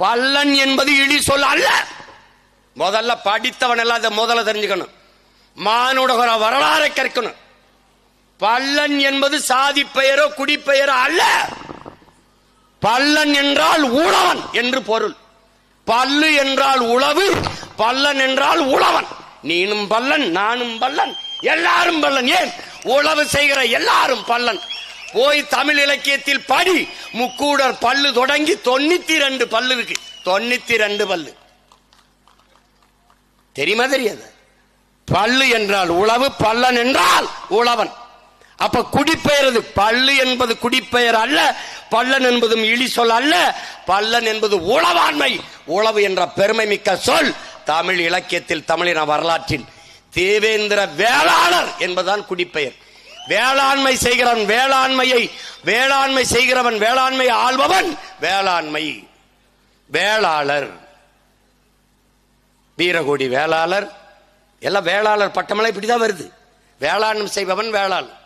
பல்லன் என்பது இழி சொல் அல்ல. முதல்ல படித்தவன் எல்லாம் அதை முதல்ல தெரிஞ்சுக்கணும். மானுடகர வரலாறை கற்கணும். பல்லன் என்பது சாதி பெயரோ குடிப்பெயரோ அல்ல. பல்லன் என்றால் உழவன் என்று பொருள். பல்லு என்றால் உழவு பல்லன் என்றால் உழவன். நீனும் பல்லன் நானும் பல்லன் எல்லாரும் பல்லன் ஏன்? உழவு செய்கிற எல்லாரும் பல்லன் போய் தமிழ் இலக்கியத்தில் படி. முக்கூடர் பல்லு தொடங்கி தொண்ணூத்தி ரெண்டு பல்லு இருக்கு. தொண்ணூத்தி ரெண்டு பல்லு. தெரியுமா தெரியாது? பல்லு என்றால் உழவு பல்லன் என்றால் உழவன். அப்ப குடிப்பெயரது பல்லு என்பது குடிப்பெயர் அல்ல பல்லன் என்பதும் இழி சொல் அல்ல பல்லன் என்பது உழவாண்மை உழவு என்ற பெருமை மிக்க சொல் தமிழ் இலக்கியத்தில் தமிழின வரலாற்றில் தேவேந்திர வேளாளர் என்பதுதான் குடிப்பெயர். வேளாண்மை செய்கிறவன் வேளாண்மையை வேளாண்மை செய்கிறவன் வேளாண்மை ஆள்பவன் வேளாண்மை. வேளாளர். வீரகோடி வேளாளர். எல்லாம் வேளாளர் பட்டமெல்லாம் இப்படிதான் வருது. வேளாண்மை செய்பவன் வேளாளர்.